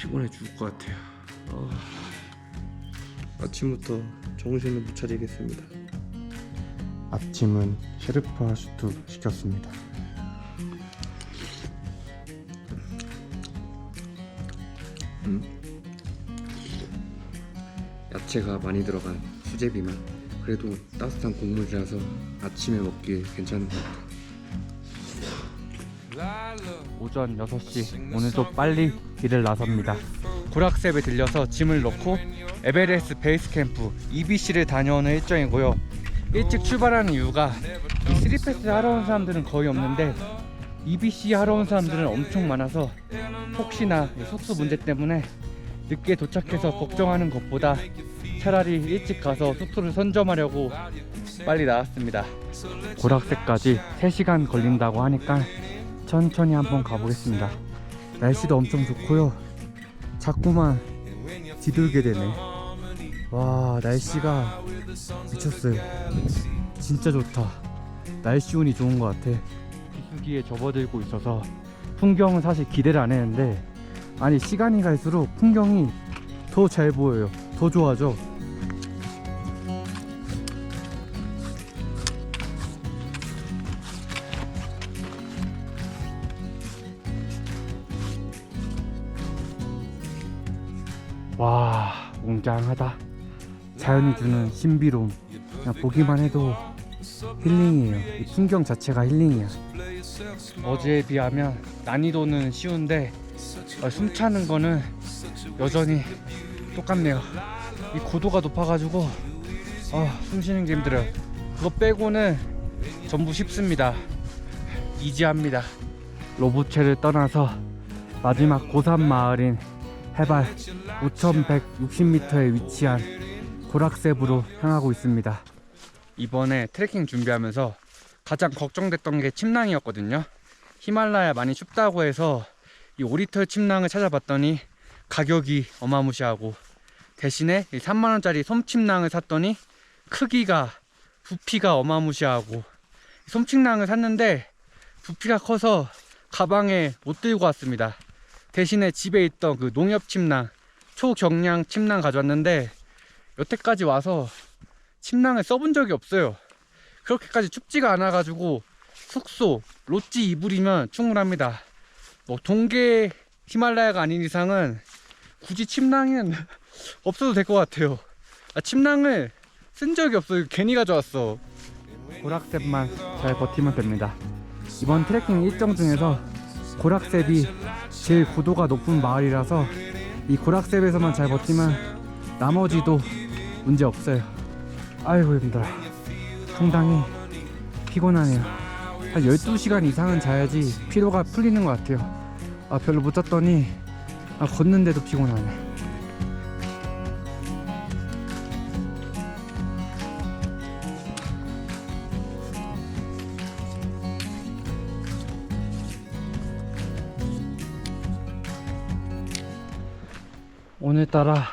피곤해 죽을 것 같아요. 어, 아침부터 정신을 못 차리겠습니다. 아침은 셰르파 슈트 시켰습니다. 음. 야채가 많이 들어간 수제비만 그래도 따뜻한 국물이라서 아침에 먹기 괜찮은 것 같아요. 오전 6시 오늘도 빨리 길을 나섭니다. 구락셉에 들려서 짐을 넣고 에베레스트 베이스 캠프 EBC를 다녀오는 일정이고요. 일찍 출발하는 이유가 이 스리패스 하러 온 사람들은 거의 없는데 EBC 하러 온 사람들은 엄청 많아서 혹시나 이 숙소 문제 때문에 늦게 도착해서 걱정하는 것보다 차라리 일찍 가서 숙소를 선점하려고 빨리 나왔습니다. 고락새까지 3시간 걸린다고 하니까 천천히 한번 가보겠습니다. 날씨도 엄청 좋고요. 자꾸만 뒤돌게 되네. 와 날씨가 미쳤어요. 진짜 좋다. 날씨 운이 좋은 것 같아. 비수기에 접어들고 있어서 풍경은 사실 기대를 안 했는데 아니 시간이 갈수록 풍경이 더 잘 보여요. 더 좋아져. 와 웅장하다. 자연이 주는 신비로움. 그냥 보기만 해도 힐링이에요. 이 풍경 자체가 힐링이야. 어제에 비하면 난이도는 쉬운데 어, 숨차는 거는 여전히 똑같네요. 이 고도가 높아가지고 어, 숨 쉬는 게 힘들어요. 그거 빼고는 전부 쉽습니다. 이지합니다. 로보체를 떠나서 마지막 고산 마을인 해발 5,160m에 위치한 고락셉으로 향하고 있습니다. 이번에 트레킹 준비하면서 가장 걱정됐던 게 침낭이었거든요. 히말라야 많이 춥다고 해서 이 오리털 침낭을 찾아봤더니 가격이 어마무시하고 대신에 3만원짜리 솜침낭을 샀더니 크기가 부피가 어마무시하고 솜침낭을 샀는데 부피가 커서 가방에 못 들고 왔습니다. 대신에 집에 있던 그 농협 침낭 초경량 침낭 가져왔는데 여태까지 와서 침낭을 써본 적이 없어요. 그렇게까지 춥지가 않아 가지고 숙소 롯지 이불이면 충분합니다. 뭐 동계 히말라야가 아닌 이상은 굳이 침낭은 없어도 될 것 같아요. 아, 침낭을 쓴 적이 없어요. 괜히 가져왔어. 고락셉만 잘 버티면 됩니다. 이번 트레킹 일정 중에서 고락셉이 제일 고도가 높은 마을이라서 이 고락셉에서만 잘 버티면 나머지도 문제 없어요. 아이고 힘들어. 상당히 피곤하네요. 한 12시간 이상은 자야지 피로가 풀리는 것 같아요. 아 별로 못 잤더니 아, 걷는데도 피곤하네. 오늘따라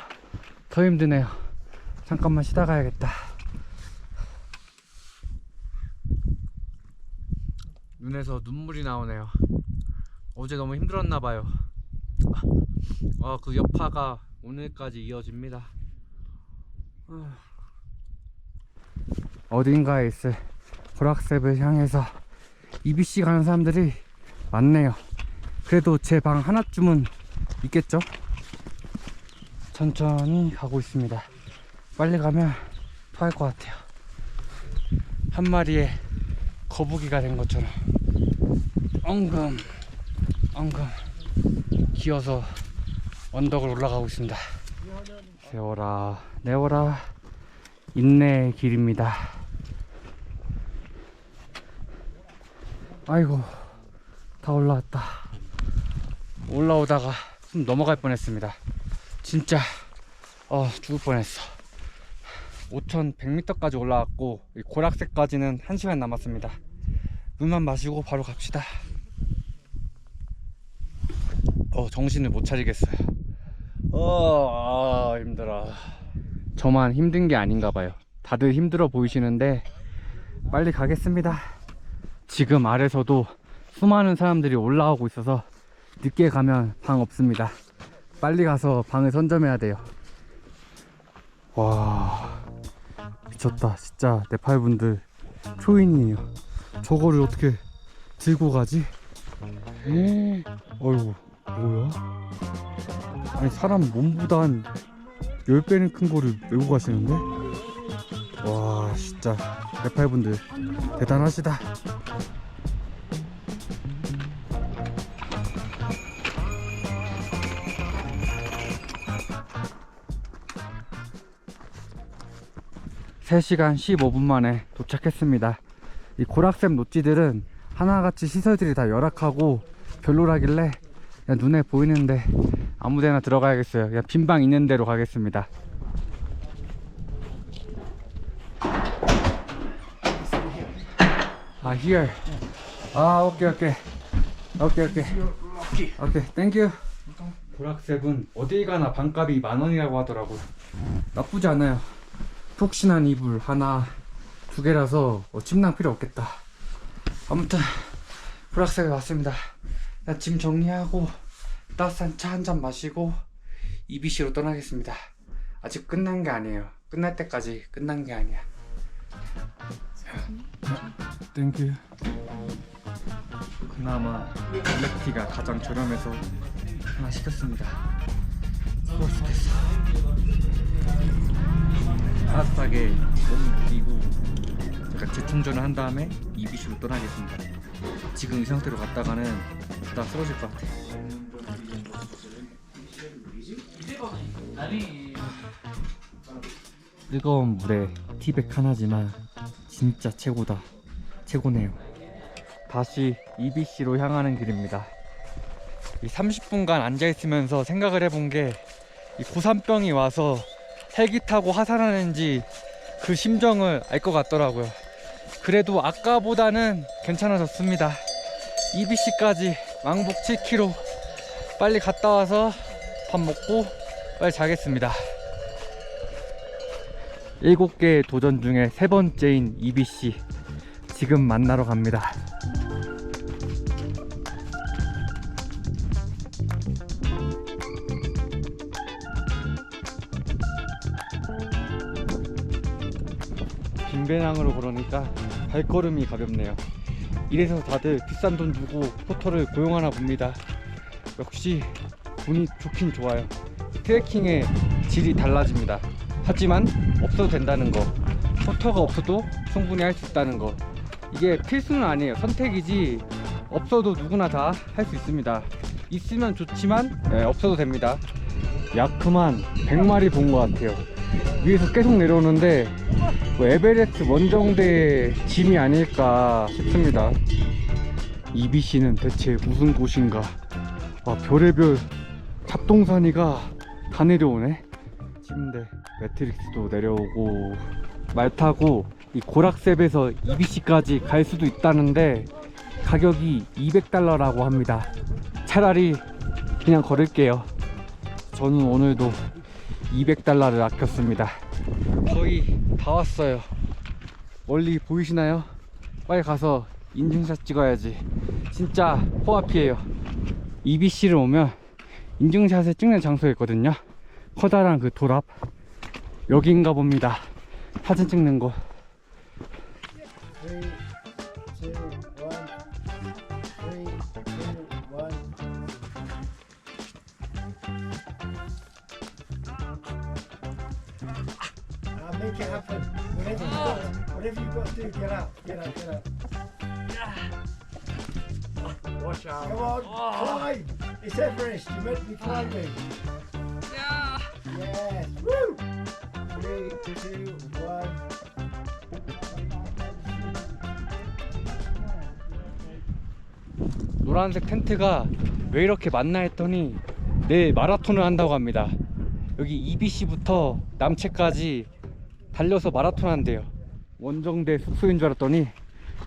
더 힘드네요. 잠깐만 쉬다 가야겠다. 눈에서 눈물이 나오네요. 어제 너무 힘들었나 봐요. 아, 그 여파가 오늘까지 이어집니다. 아. 어딘가에 있을 보락셉을 향해서 EBC 가는 사람들이 많네요. 그래도 제 방 하나쯤은 있겠죠? 천천히 가고 있습니다. 빨리 가면 토할 것 같아요. 한 마리의 거북이가 된 것처럼 엉금 엉금 기어서 언덕을 올라가고 있습니다. 세워라 내워라 인내의 길입니다. 아이고 다 올라왔다. 올라오다가 숨 넘어갈 뻔했습니다. 진짜 어 죽을 뻔했어. 5100m까지 올라왔고 이 고락새까지는 1시간 남았습니다. 물만 마시고 바로 갑시다. 어 정신을 못 차리겠어요. 어 아, 힘들어. 저만 힘든 게 아닌가 봐요. 다들 힘들어 보이시는데 빨리 가겠습니다. 지금 아래서도 수많은 사람들이 올라오고 있어서 늦게 가면 방 없습니다 빨리 가서 방을 선점해야 돼요. 와 미쳤다 진짜 네팔 분들 초인이에요. 저거를 어떻게 들고 가지? 어이구 뭐야? 아니 사람 몸보다 한 10배는 큰 거를 메고 가시는데? 와 진짜 네팔 분들 대단하시다. 세시간 15분 만에 도착했습니다. 이 고락샘 노지들은 하나같이 시설들이 다 열악하고 별로라길래 그냥 눈에 보이는데 아무데나 들어가야겠어요. 그냥 빈방 있는 대로 가겠습니다. 아, here. 아, 오케이, 오케이. 오케이, 오케이. 오케이, 땡큐. 고락셉은 어딜 가나 반값이 만 원이라고 하더라고요. 나쁘지 않아요. 푹신한 이불 하나, 두 개라서 어, 침낭 필요 없겠다. 아무튼 고락셉에 왔습니다. 나 짐 정리하고 따뜻한 차 한 잔 마시고 EBC로 떠나겠습니다. 아직 끝난 게 아니에요. 끝날 때까지 끝난 게 아니야. 땡큐. 그나마 블랙티가 가장 저렴해서 하나 시켰습니다. 죽겠어. 따뜻하게 몸 비고 제가 재충전을 한 다음에 EBC로 떠나겠습니다. 지금 이 상태로 갔다가는 다 쓰러질 것 같아. 뜨거운 물에 티백 하나지만 진짜 최고다. 최고네요. 다시 EBC로 향하는 길입니다. 이 30분간 앉아 있으면서 생각을 해본 게, 이 고산병이 와서 헬기 타고 하산하는지 그 심정을 알 것 같더라고요. 그래도 아까보다는 괜찮아졌습니다. EBC까지 왕복 7km 빨리 갔다 와서 밥 먹고 빨리 자겠습니다. 7개의 도전 중에 세 번째인 EBC 지금 만나러 갑니다. 빈배낭으로 걸으니까 발걸음이 가볍네요. 이래서 다들 비싼 돈 주고 포터를 고용하나 봅니다. 역시 운이 좋긴 좋아요. 트레킹의 질이 달라집니다. 하지만 없어도 된다는 거. 포터가 없어도 충분히 할 수 있다는 거. 이게 필수는 아니에요. 선택이지. 없어도 누구나 다 할 수 있습니다. 있으면 좋지만 네, 없어도 됩니다. 약 그만 100마리 본 것 같아요. 위에서 계속 내려오는데 뭐 에베레스트 원정대의 짐이 아닐까 싶습니다. EBC는 대체 무슨 곳인가? 와 별의별 잡동사니가 다 내려오네. 침대, 매트릭스도 내려오고 말 타고 이 고락셉에서 EBC까지 갈 수도 있다는데 가격이 200달러라고 합니다. 차라리 그냥 걸을게요. 저는 오늘도 200달러를 아꼈습니다. 거의 다 왔어요. 멀리 보이시나요? 빨리 가서 인증샷 찍어야지. 진짜 코앞이에요. EBC를 오면 인증샷을 찍는 장소가 있거든요. 커다란 그돌 앞. 여기인가 봅니다. 사진 찍는 거. Whatever you've got to do, get up, get up, get up. Watch out. Come on, climb. It's Everest. You're meant to be climbing. Yeah. Yes. Woo! Three, two, one. 노란색 텐트가 왜 이렇게 많나 했더니 내일 마라톤을 한다고 합니다. 여기 EBC부터 남채까지 달려서 마라톤 한대요. 원정대 숙소인 줄 알았더니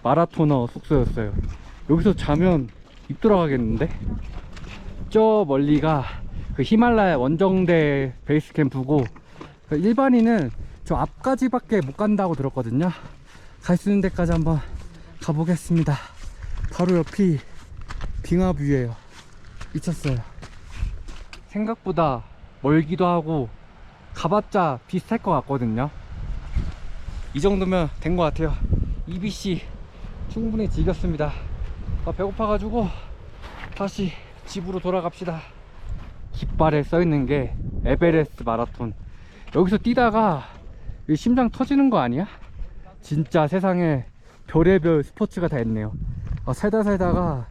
마라토너 숙소였어요. 여기서 자면 입 돌아가겠는데? 저 멀리가 그 히말라야 원정대 베이스 캠프고 그 일반인은 저 앞까지밖에 못 간다고 들었거든요. 갈 수 있는 데까지 한번 가보겠습니다. 바로 옆이 빙하뷰예요. 미쳤어요. 생각보다 멀기도 하고 가봤자 비슷할 것 같거든요 이 정도면 된 것 같아요. EBC 충분히 즐겼습니다. 아, 배고파가지고 다시 집으로 돌아갑시다. 깃발에 써있는 게 에베레스트 마라톤. 여기서 뛰다가 이 심장 터지는 거 아니야? 진짜 세상에 별의별 스포츠가 다 있네요. 아, 살다 살다가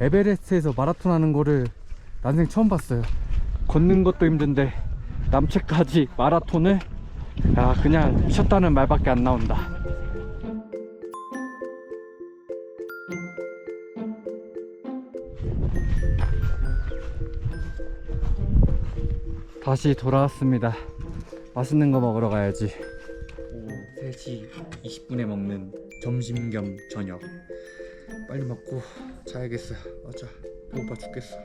에베레스트에서 마라톤 하는 거를 난생 처음 봤어요. 걷는 것도 힘든데 남체까지 마라톤을 야 그냥 미쳤다는 말밖에 안 나온다. 다시 돌아왔습니다. 맛있는 거 먹으러 가야지. 오후 3시 20분에 먹는 점심 겸 저녁. 빨리 먹고 자야겠어요 맞아. 배고파 죽겠어.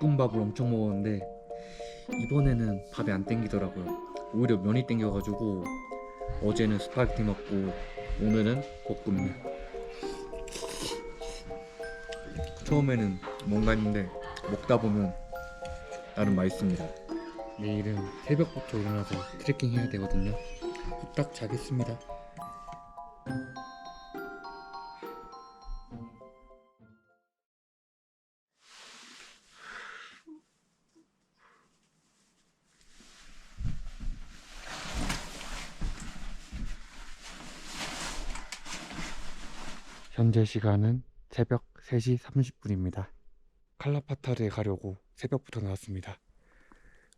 볶음밥을 엄청 먹었는데 이번에는 밥이 안 땡기더라고요. 오히려 면이 땡겨가지고 어제는 스파게티 먹고 오늘은 볶음면. 처음에는 뭔가 했는데 먹다 보면 나름 맛있습니다. 내일은 새벽부터 일어나서 트레킹 해야 되거든요. 후딱 자겠습니다 현재 시간은 새벽 3시 30분입니다. 칼라파타르에 가려고 새벽부터 나왔습니다.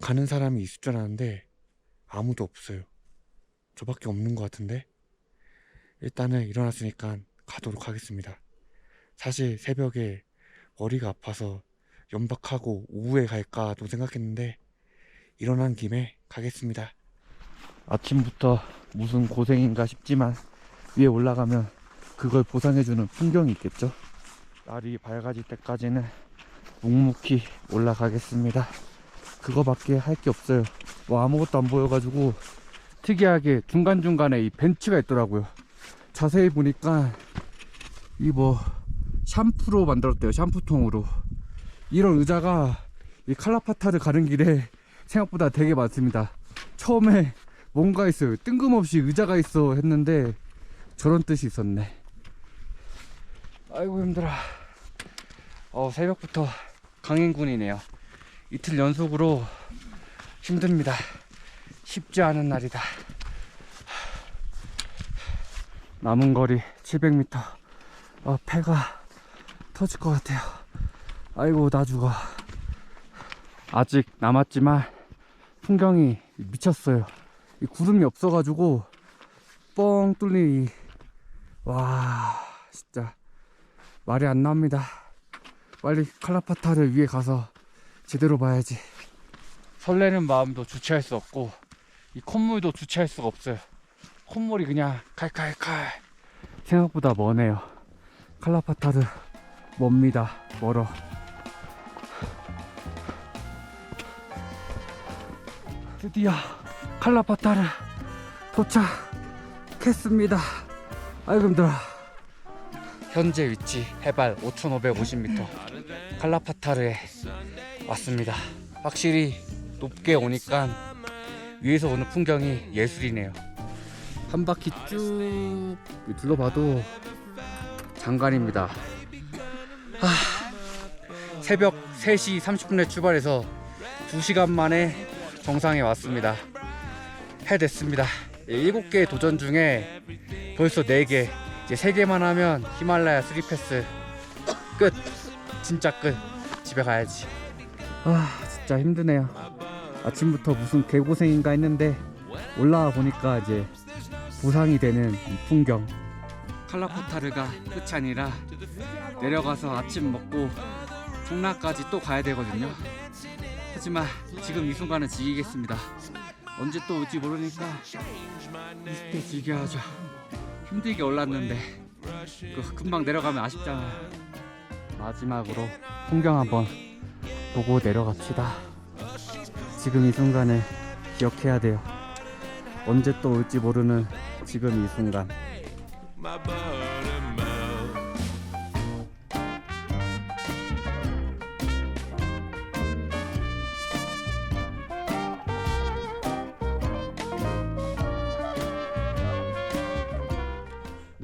가는 사람이 있을 줄 알았는데 아무도 없어요. 저밖에 없는 것 같은데 일단은 일어났으니까 가도록 하겠습니다. 사실 새벽에 머리가 아파서 연박하고 오후에 갈까도 생각했는데 일어난 김에 가겠습니다. 아침부터 무슨 고생인가 싶지만 위에 올라가면 그걸 보상해주는 풍경이 있겠죠. 날이 밝아질 때까지는 묵묵히 올라가겠습니다. 그거밖에 할 게 없어요. 뭐 아무것도 안 보여가지고 특이하게 중간중간에 이 벤치가 있더라고요. 자세히 보니까 이 뭐 샴푸로 만들었대요. 샴푸통으로. 이런 의자가 이 칼라파타를 가는 길에 생각보다 되게 많습니다. 처음에 뭔가 있어요. 뜬금없이 의자가 있어 했는데 저런 뜻이 있었네. 아이고 힘들어. 어 새벽부터 강행군이네요. 이틀 연속으로 힘듭니다. 쉽지 않은 날이다. 남은 거리 700m. 어, 배가 터질 것 같아요. 아이고 나 죽어. 아직 남았지만 풍경이 미쳤어요. 이 구름이 없어가지고 뻥 뚫린 이, 와 말이 안 나옵니다. 빨리 칼라파타를 위에 가서 제대로 봐야지. 설레는 마음도 주체할 수 없고 이 콧물도 주체할 수가 없어요. 콧물이 그냥 칼칼칼. 생각보다 머네요. 칼라파타르 멉니다. 멀어. 드디어 칼라파타르 도착했습니다. 아이고 힘들어. 현재 위치 해발 5,550m 칼라파타르에 왔습니다. 확실히 높게 오니까 위에서 오는 풍경이 예술이네요. 한 바퀴 쭉 둘러봐도 장관입니다. 하, 새벽 3시 30분에 출발해서 2시간 만에 정상에 왔습니다. 해냈습니다. 7개 도전 중에 벌써 4개 이제 3개만 하면 히말라야 3패스 끝. 진짜 끝. 집에 가야지. 아 진짜 힘드네요. 아침부터 무슨 개고생인가 했는데 올라와 보니까 이제 보상이 되는 이 풍경. 칼라파타르가 끝이 아니라 내려가서 아침 먹고 중라까지 또 가야 되거든요. 하지만 지금 이 순간은 즐기겠습니다. 언제 또 올지 모르니까 이때 즐겨야죠 힘들게 올랐는데 그 금방 내려가면 아쉽잖아요. 마지막으로 풍경 한번 보고 내려갑시다. 지금 이 순간을 기억해야 돼요. 언제 또 올지 모르는 지금 이 순간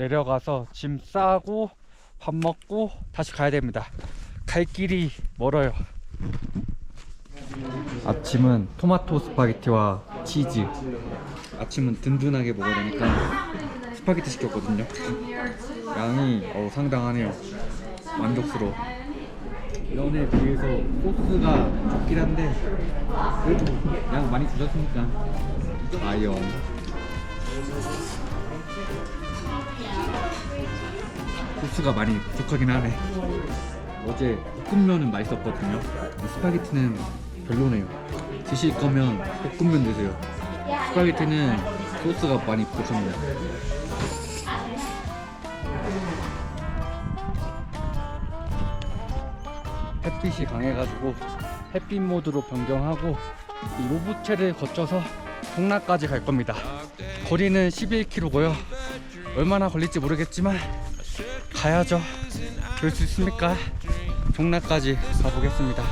내려가서 짐 싸고 밥 먹고 다시 가야 됩니다. 갈 길이 멀어요. 아침은 토마토 스파게티와 치즈. 아침은 든든하게 먹어야 되니까 스파게티 시켰거든요. 양이 어, 상당하네요. 만족스러워. 면에 비해서 소스가 적긴 한데 그래도 양 많이 주셨으니까 아영 소스가 많이 부족하긴 하네. 어제 볶음면은 맛있었거든요. 스파게티는 별로네요. 드실 거면 볶음면 드세요. 스파게티는 소스가 많이 부족합니다. 햇빛이 강해가지고 햇빛 모드로 변경하고 이 로부체를 거쳐서 동락까지 갈 겁니다. 거리는 11km고요. 얼마나 걸릴지 모르겠지만 가야죠. 그럴 수 있습니까? 동락까지 가보겠습니다.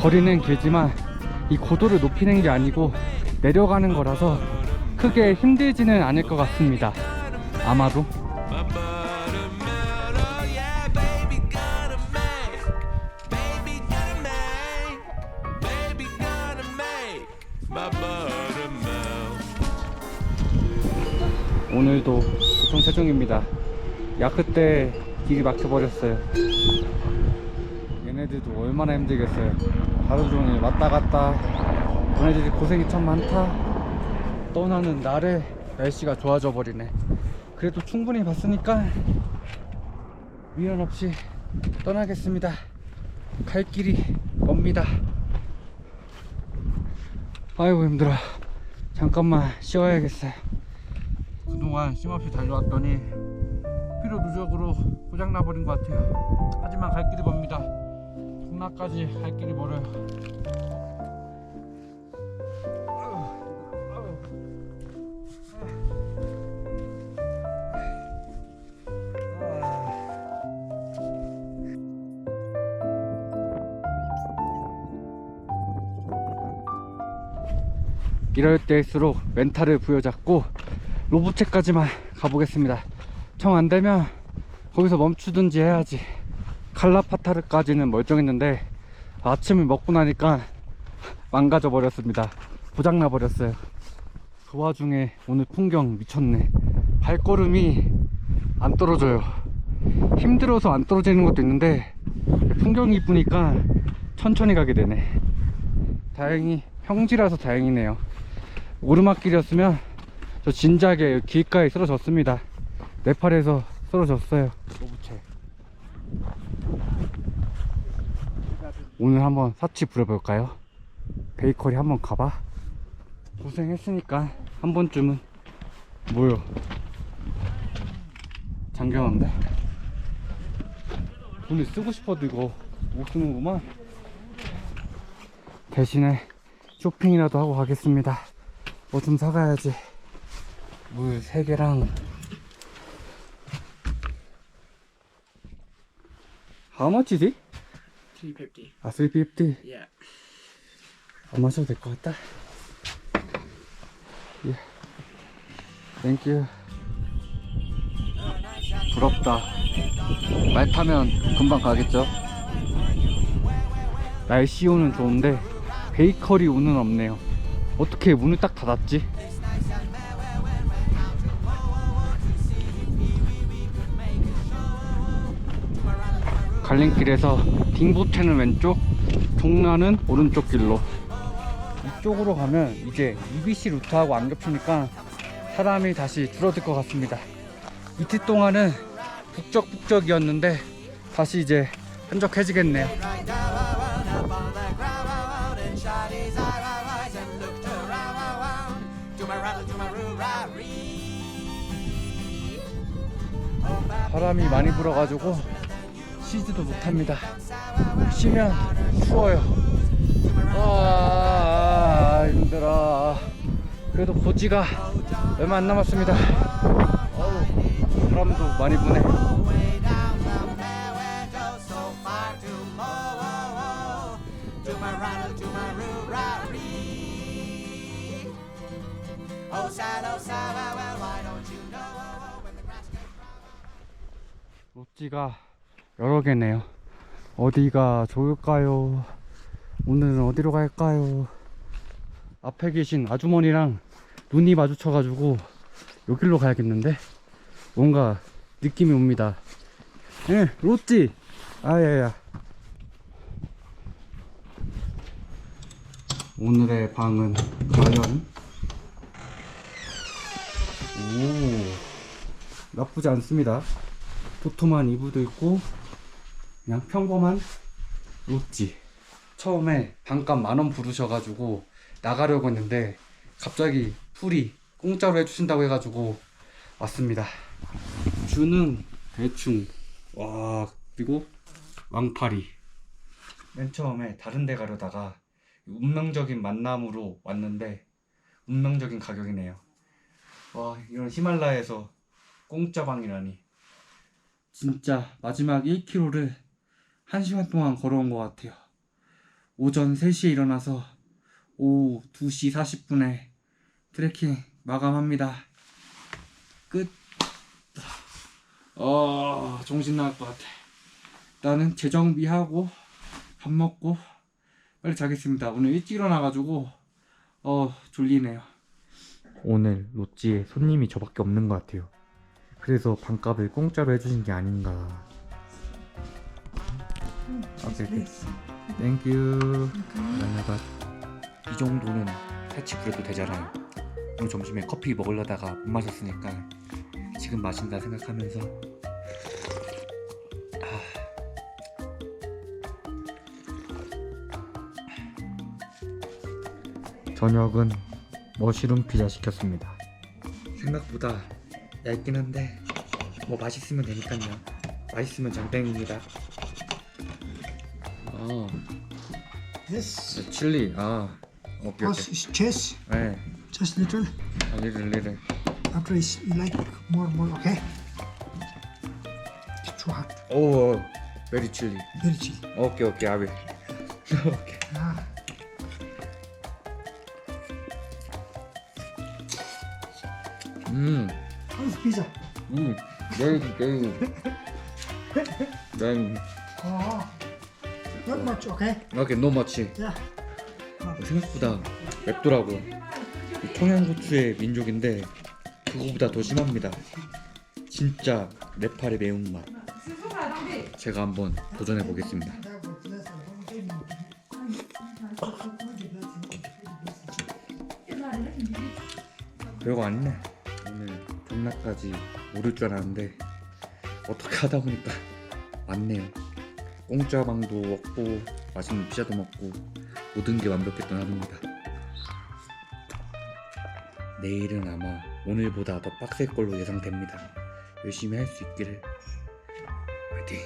거리는 길지만 이 고도를 높이는 게 아니고 내려가는 거라서 크게 힘들지는 않을 것 같습니다. 아마도. 오늘도 보통 최종입니다. 야크 때 길이 막혀버렸어요. 얘네들도 얼마나 힘들겠어요. 하루 종일 왔다 갔다. 얘네들이 고생이 참 많다. 떠나는 날에 날씨가 좋아져 버리네. 그래도 충분히 봤으니까 미련 없이 떠나겠습니다. 갈 길이 멉니다. 아이고 힘들어. 잠깐만 쉬어야겠어요. 그동안 쉼없이 달려왔더니 피로 누적으로 고장나버린 것 같아요. 하지만 갈 길이 멉니다. 동락까지 갈 길이 멀어요. 이럴 때일수록 멘탈을 부여잡고 로보체까지만 가보겠습니다. 정 안되면 거기서 멈추든지 해야지. 칼라파타르까지는 멀쩡했는데 아침을 먹고 나니까 망가져 버렸습니다. 고장나 버렸어요. 그 와중에 오늘 풍경 미쳤네. 발걸음이 안 떨어져요. 힘들어서 안 떨어지는 것도 있는데 풍경이 이쁘니까 천천히 가게 되네. 다행히 평지라서 다행이네요. 오르막길이었으면 저 진작에 길가에 쓰러졌습니다. 네팔에서 쓰러졌어요. 로부체. 오늘 한번 사치 부려볼까요? 베이커리 한번 가봐. 고생했으니까 한 번쯤은 뭐요? 잠겨놨는데? 돈을 쓰고 싶어도 이거 못 쓰는구만. 대신에 쇼핑이라도 하고 가겠습니다. 뭐 좀 사가야지. 물 3개랑 How much is it? 350. 아, 350? Yeah. 안 마셔도 될 것 같다. 예. 땡큐. 부럽다. 말 타면 금방 가겠죠? 날씨 오는 좋은데 베이커리 운은 없네요. 어떻게 문을 딱 닫았지? 갈림길에서 딩보체는 왼쪽, 종라는 오른쪽 길로. 이쪽으로 가면 이제 EBC 루트하고 안 겹치니까 사람이 다시 줄어들 것 같습니다. 이틀 동안은 북적북적이었는데 다시 이제 한적해지겠네요. 바람이 많이 불어가지고 쉬지도 못합니다. 쉬면 추워요. 아, 아, 아, 힘들어. 그래도 고지가 얼마 안 남았습니다. 어우, 바람도 많이 부네. 롯지가 여러 개네요. 어디가 좋을까요? 오늘은 어디로 갈까요? 앞에 계신 아주머니랑 눈이 마주쳐 가지고 여길로 가야겠는데 뭔가 느낌이 옵니다. 예, 로찌. 아야야. 오늘의 방은 과연 오 나쁘지 않습니다. 도톰한 이불도 있고 그냥 평범한 로찌. 처음에 반값 만원 부르셔가지고 나가려고 했는데 갑자기 풀이 공짜로 해주신다고 해가지고 왔습니다. 뷰는 대충 와 그리고 왕파리. 맨 처음에 다른 데 가려다가 운명적인 만남으로 왔는데 운명적인 가격이네요. 와 이런 히말라야에서 공짜 방이라니. 진짜 마지막 1km를 1시간 동안 걸어온 것 같아요. 오전 3시에 일어나서 오후 2시 40분에 트레킹 마감합니다. 끝. 어, 정신 나갈 것 같아. 나는 재정비하고 밥 먹고 빨리 자겠습니다. 오늘 일찍 일어나가지고 어 졸리네요. 오늘 로찌에 손님이 저밖에 없는 것 같아요. 그래서 반값을 공짜로 해주신 게 아닌가. 오케이 오케이. 땡큐. 감사합니다. 이 정도는 살치 그래도 되잖아요. 오늘 점심에 커피 먹으려다가 못 마셨으니까 지금 마신다 생각하면서 저녁은 머시룸 피자 시켰습니다. 생각보다 얇긴 한데 뭐 맛있으면 되니까요. 맛있으면 장땡입니다. 아, Yes. 칠리. 아, 오케이 Plus 오케이. is chest, 네, just little. 아, 리를 리를. After is like more, more. Okay. It's too hot. 오, 베리 칠리. Very chilly. 오케이 오케이 아비. 오케이. Ah. 음, How's pizza? 음, very very. 난 Oh. Not much. Okay. 이렇게 너무 마치 Yeah. 생각보다 맵더라고. 이 청양고추의 민족인데 그거보다 더 심합니다. 진짜 네팔의 매운맛. 제가 한번 도전해 보겠습니다. 별거 아니네. 오늘 존나까지 모를 줄 알았는데 어떻게 하다 보니까 맞네요. 공짜 방도 먹고 맛있는 피자도 먹고 모든 게 완벽했던 하루입니다. 내일은 아마 오늘보다 더 빡셀 걸로 예상됩니다. 열심히 할 수 있기를 화이팅!